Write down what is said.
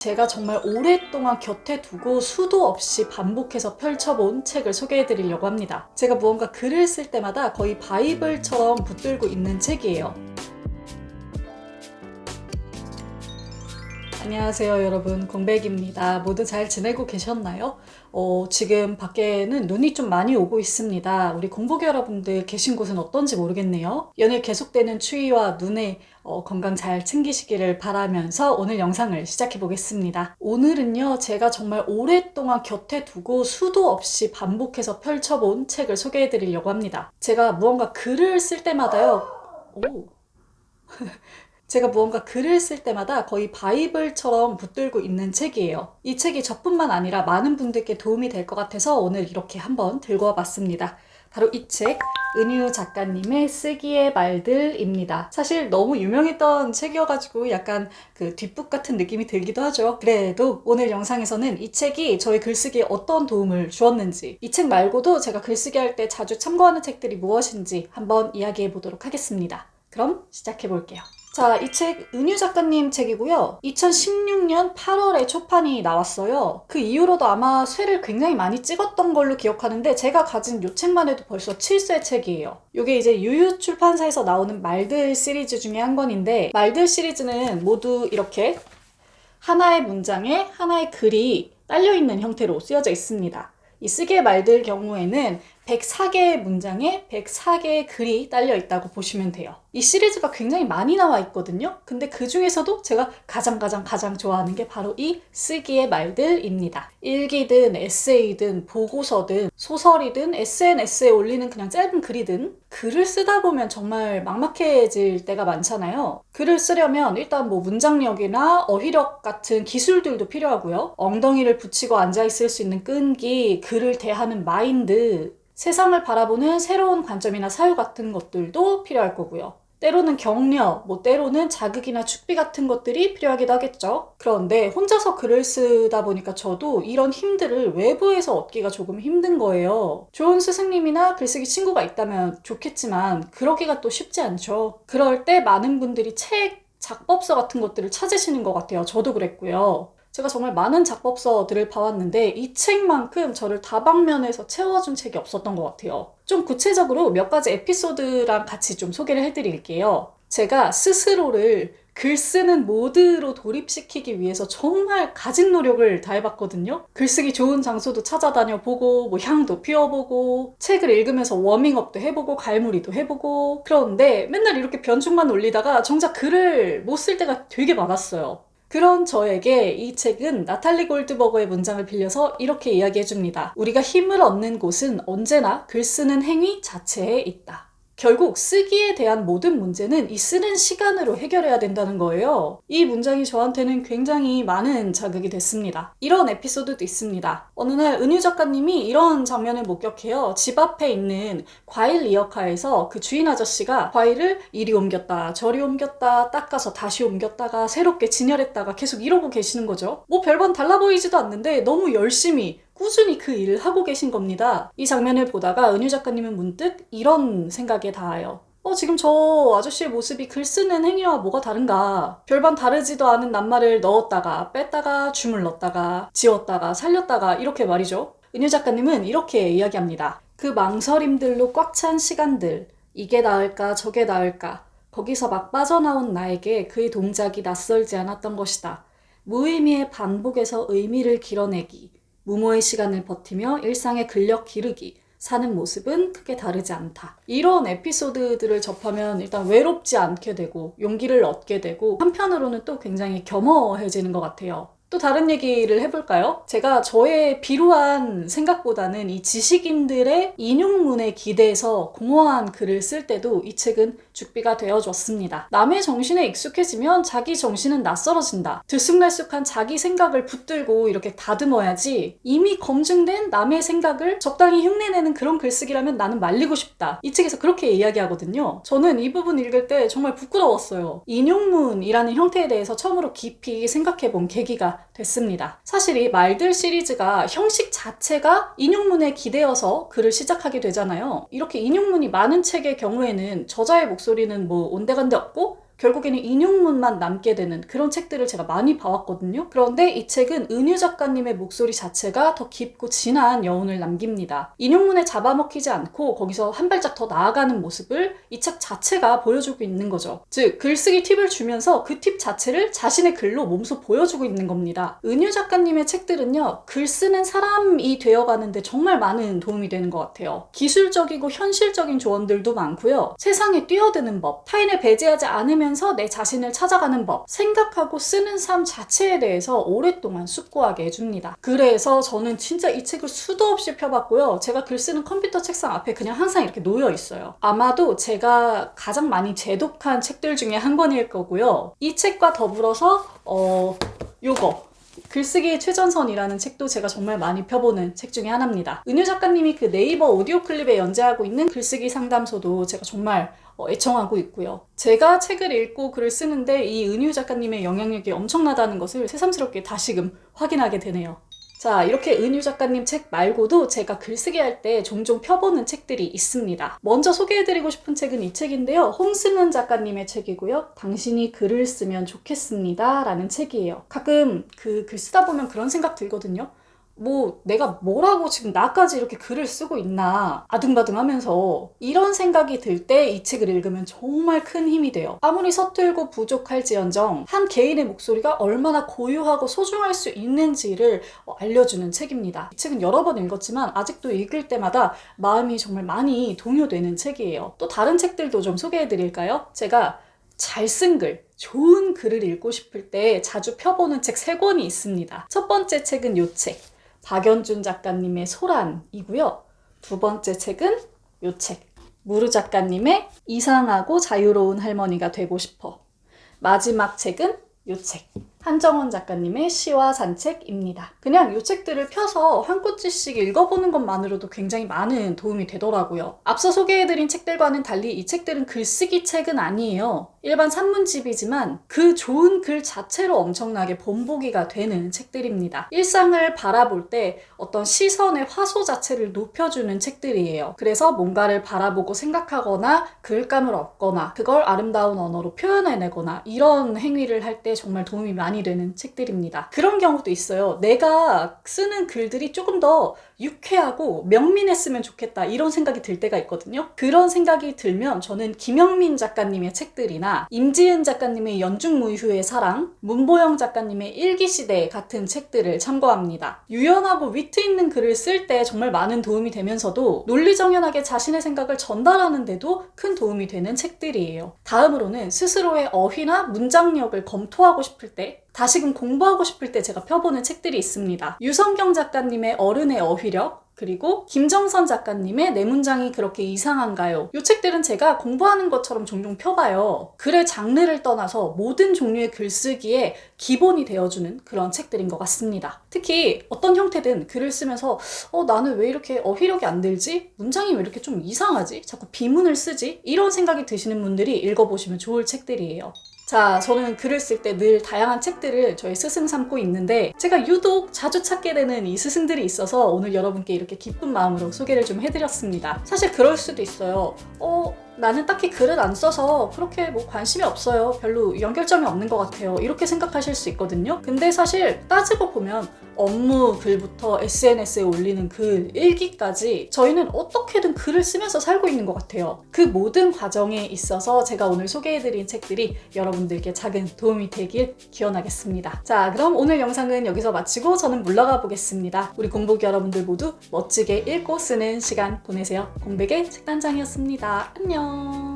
제가 정말 오랫동안 곁에 두고 수도 없이 반복해서 펼쳐본 책을 소개해 드리려고 합니다. 제가 무언가 글을 쓸 때마다 거의 바이블처럼 붙들고 있는 책이에요. 안녕하세요, 여러분. 공백입니다. 모두 잘 지내고 계셨나요? 어, 지금 밖에는 눈이 좀 많이 오고 있습니다. 우리 공복 여러분들 계신 곳은 어떤지 모르겠네요. 연일 계속되는 추위와 눈의 어, 건강 잘 챙기시기를 바라면서 오늘 영상을 시작해 보겠습니다. 오늘은요, 제가 정말 오랫동안 곁에 두고 수도 없이 반복해서 펼쳐본 책을 소개해 드리려고 합니다. 제가 무언가 글을 쓸 때마다요, 오. 제가 무언가 글을 쓸 때마다 거의 바이블처럼 붙들고 있는 책이에요. 이 책이 저뿐만 아니라 많은 분들께 도움이 될 것 같아서 오늘 이렇게 한번 들고 와봤습니다. 바로 이 책, 은유 작가님의 쓰기의 말들입니다. 사실 너무 유명했던 책이어가지고 약간 그 뒷북 같은 느낌이 들기도 하죠. 그래도 오늘 영상에서는 이 책이 저희 글쓰기에 어떤 도움을 주었는지, 이 책 말고도 제가 글쓰기 할 때 자주 참고하는 책들이 무엇인지 한번 이야기해 보도록 하겠습니다. 그럼 시작해 볼게요. 자, 이 책 은유 작가님 책이고요. 2016년 8월에 초판이 나왔어요. 그 이후로도 아마 쇠를 굉장히 많이 찍었던 걸로 기억하는데 제가 가진 이 책만 해도 벌써 7쇄 책이에요. 이게 이제 유유 출판사에서 나오는 말들 시리즈 중에 한 권인데 말들 시리즈는 모두 이렇게 하나의 문장에 하나의 글이 딸려 있는 형태로 쓰여져 있습니다. 이 쓰기의 말들 경우에는 104개의 문장에 104개의 글이 딸려 있다고 보시면 돼요. 이 시리즈가 굉장히 많이 나와 있거든요. 근데 그 중에서도 제가 가장 가장 가장 좋아하는 게 바로 이 쓰기의 말들입니다. 일기든 에세이든 보고서든 소설이든 SNS에 올리는 그냥 짧은 글이든 글을 쓰다 보면 정말 막막해질 때가 많잖아요. 글을 쓰려면 일단 뭐 문장력이나 어휘력 같은 기술들도 필요하고요. 엉덩이를 붙이고 앉아있을 수 있는 끈기, 글을 대하는 마인드, 세상을 바라보는 새로운 관점이나 사유 같은 것들도 필요할 거고요. 때로는 격려, 뭐 때로는 자극이나 축비 같은 것들이 필요하기도 하겠죠. 그런데 혼자서 글을 쓰다 보니까 저도 이런 힘들을 외부에서 얻기가 조금 힘든 거예요. 좋은 스승님이나 글쓰기 친구가 있다면 좋겠지만 그러기가 또 쉽지 않죠. 그럴 때 많은 분들이 책, 작법서 같은 것들을 찾으시는 것 같아요. 저도 그랬고요. 제가 정말 많은 작법서들을 봐왔는데 이 책만큼 저를 다방면에서 채워준 책이 없었던 것 같아요. 좀 구체적으로 몇 가지 에피소드랑 같이 좀 소개를 해드릴게요. 제가 스스로를 글 쓰는 모드로 돌입시키기 위해서 정말 가진 노력을 다해봤거든요. 글쓰기 좋은 장소도 찾아다녀 보고, 뭐 향도 피워보고, 책을 읽으면서 워밍업도 해보고, 갈무리도 해보고. 그런데 맨날 이렇게 변죽만 올리다가 정작 글을 못 쓸 때가 되게 많았어요. 그런 저에게 이 책은 나탈리 골드버거의 문장을 빌려서 이렇게 이야기해 줍니다. 우리가 힘을 얻는 곳은 언제나 글 쓰는 행위 자체에 있다. 결국 쓰기에 대한 모든 문제는 이 쓰는 시간으로 해결해야 된다는 거예요. 이 문장이 저한테는 굉장히 많은 자극이 됐습니다. 이런 에피소드도 있습니다. 어느 날 은유 작가님이 이런 장면을 목격해요. 집 앞에 있는 과일 리어카에서 그 주인 아저씨가 과일을 이리 옮겼다 저리 옮겼다 닦아서 다시 옮겼다가 새롭게 진열했다가 계속 이러고 계시는 거죠. 뭐 별반 달라 보이지도 않는데 너무 열심히 꾸준히 그 일을 하고 계신 겁니다. 이 장면을 보다가 은유 작가님은 문득 이런 생각에 닿아요. 어, 지금 저 아저씨의 모습이 글 쓰는 행위와 뭐가 다른가? 별반 다르지도 않은 낱말을 넣었다가 뺐다가 주물렀다가 지웠다가 살렸다가 이렇게 말이죠. 은유 작가님은 이렇게 이야기합니다. 그 망설임들로 꽉 찬 시간들, 이게 나을까 저게 나을까, 거기서 막 빠져나온 나에게 그의 동작이 낯설지 않았던 것이다. 무의미의 반복에서 의미를 길어내기, 무모의 시간을 버티며 일상의 근력 기르기, 사는 모습은 크게 다르지 않다. 이런 에피소드들을 접하면 일단 외롭지 않게 되고 용기를 얻게 되고 한편으로는 또 굉장히 겸허해지는 것 같아요. 또 다른 얘기를 해볼까요? 제가 저의 비루한 생각보다는 이 지식인들의 인용문에 기대서 공허한 글을 쓸 때도 이 책은 죽비가 되어줬습니다. 남의 정신에 익숙해지면 자기 정신은 낯설어진다. 들쑥날쑥한 자기 생각을 붙들고 이렇게 다듬어야지 이미 검증된 남의 생각을 적당히 흉내내는 그런 글쓰기라면 나는 말리고 싶다. 이 책에서 그렇게 이야기하거든요. 저는 이 부분 읽을 때 정말 부끄러웠어요. 인용문이라는 형태에 대해서 처음으로 깊이 생각해 본 계기가 됐습니다. 사실 이 말들 시리즈가 형식 자체가 인용문에 기대어서 글을 시작하게 되잖아요. 이렇게 인용문이 많은 책의 경우에는 저자의 목소리는 뭐 온데간데 없고 결국에는 인용문만 남게 되는 그런 책들을 제가 많이 봐왔거든요. 그런데 이 책은 은유 작가님의 목소리 자체가 더 깊고 진한 여운을 남깁니다. 인용문에 잡아먹히지 않고 거기서 한 발짝 더 나아가는 모습을 이 책 자체가 보여주고 있는 거죠. 즉, 글쓰기 팁을 주면서 그 팁 자체를 자신의 글로 몸소 보여주고 있는 겁니다. 은유 작가님의 책들은요, 글 쓰는 사람이 되어가는데 정말 많은 도움이 되는 것 같아요. 기술적이고 현실적인 조언들도 많고요. 세상에 뛰어드는 법, 타인을 배제하지 않으면 서 내 자신을 찾아가는 법, 생각하고 쓰는 삶 자체에 대해서 오랫동안 숙고하게 해줍니다. 그래서 저는 진짜 이 책을 수도 없이 펴봤고요. 제가 글 쓰는 컴퓨터 책상 앞에 그냥 항상 이렇게 놓여 있어요. 아마도 제가 가장 많이 제독한 책들 중에 한 권일 거고요. 이 책과 더불어서 어 요거 글쓰기의 최전선이라는 책도 제가 정말 많이 펴보는 책 중에 하나입니다. 은유 작가님이 그 네이버 오디오 클립에 연재하고 있는 글쓰기 상담소도 제가 정말 어, 애청하고 있고요. 제가 책을 읽고 글을 쓰는데 이 은유 작가님의 영향력이 엄청나다는 것을 새삼스럽게 다시금 확인하게 되네요. 자, 이렇게 은유 작가님 책 말고도 제가 글쓰기 할 때 종종 펴보는 책들이 있습니다. 먼저 소개해드리고 싶은 책은 이 책인데요. 홍승은 작가님의 책이고요. 당신이 글을 쓰면 좋겠습니다. 라는 책이에요. 가끔 그 글 쓰다 보면 그런 생각 들거든요. 뭐 내가 뭐라고 지금 나까지 이렇게 글을 쓰고 있나 아등바등 하면서 이런 생각이 들 때 이 책을 읽으면 정말 큰 힘이 돼요. 아무리 서툴고 부족할지언정 한 개인의 목소리가 얼마나 고유하고 소중할 수 있는지를 어, 알려주는 책입니다. 이 책은 여러 번 읽었지만 아직도 읽을 때마다 마음이 정말 많이 동요되는 책이에요. 또 다른 책들도 좀 소개해 드릴까요? 제가 잘 쓴 글, 좋은 글을 읽고 싶을 때 자주 펴보는 책세 권이 있습니다. 첫 번째 책은 요 책. 박연준 작가님의 소란이고요. 두 번째 책은 요 책. 무르 작가님의 이상하고 자유로운 할머니가 되고 싶어. 마지막 책은 요 책. 한정원 작가님의 시와 산책입니다. 그냥 요 책들을 펴서 한 꼬치씩 읽어보는 것만으로도 굉장히 많은 도움이 되더라고요. 앞서 소개해드린 책들과는 달리 이 책들은 글쓰기 책은 아니에요. 일반 산문집이지만 그 좋은 글 자체로 엄청나게 본보기가 되는 책들입니다. 일상을 바라볼 때 어떤 시선의 화소 자체를 높여주는 책들이에요. 그래서 뭔가를 바라보고 생각하거나 글감을 얻거나 그걸 아름다운 언어로 표현해내거나 이런 행위를 할 때 정말 도움이 많이 되는 책들입니다. 그런 경우도 있어요. 내가 쓰는 글들이 조금 더 유쾌하고 명민했으면 좋겠다 이런 생각이 들 때가 있거든요. 그런 생각이 들면 저는 김영민 작가님의 책들이나 임지은 작가님의 연중무휴의 사랑, 문보영 작가님의 일기시대 같은 책들을 참고합니다. 유연하고 위트 있는 글을 쓸 때 정말 많은 도움이 되면서도 논리정연하게 자신의 생각을 전달하는데도 큰 도움이 되는 책들이에요. 다음으로는 스스로의 어휘나 문장력을 검토하고 싶을 때 다시금 공부하고 싶을 때 제가 펴보는 책들이 있습니다. 유성경 작가님의 어른의 어휘력, 그리고 김정선 작가님의 내 문장이 그렇게 이상한가요? 이 책들은 제가 공부하는 것처럼 종종 펴봐요. 글의 장르를 떠나서 모든 종류의 글쓰기에 기본이 되어주는 그런 책들인 것 같습니다. 특히 어떤 형태든 글을 쓰면서 어, 나는 왜 이렇게 어휘력이 안 들지? 문장이 왜 이렇게 좀 이상하지? 자꾸 비문을 쓰지? 이런 생각이 드시는 분들이 읽어보시면 좋을 책들이에요. 자, 저는 글을 쓸 때 늘 다양한 책들을 저의 스승 삼고 있는데 제가 유독 자주 찾게 되는 이 스승들이 있어서 오늘 여러분께 이렇게 기쁜 마음으로 소개를 좀 해드렸습니다. 사실 그럴 수도 있어요. 어, 나는 딱히 글을 안 써서 그렇게 뭐 관심이 없어요. 별로 연결점이 없는 것 같아요. 이렇게 생각하실 수 있거든요. 근데 사실 따지고 보면 업무 글부터 SNS에 올리는 글, 일기까지 저희는 어떻게든 글을 쓰면서 살고 있는 것 같아요. 그 모든 과정에 있어서 제가 오늘 소개해드린 책들이 여러분들께 작은 도움이 되길 기원하겠습니다. 자, 그럼 오늘 영상은 여기서 마치고 저는 물러가 보겠습니다. 우리 공복 여러분들 모두 멋지게 읽고 쓰는 시간 보내세요. 공백의 책단장이었습니다. 안녕. 음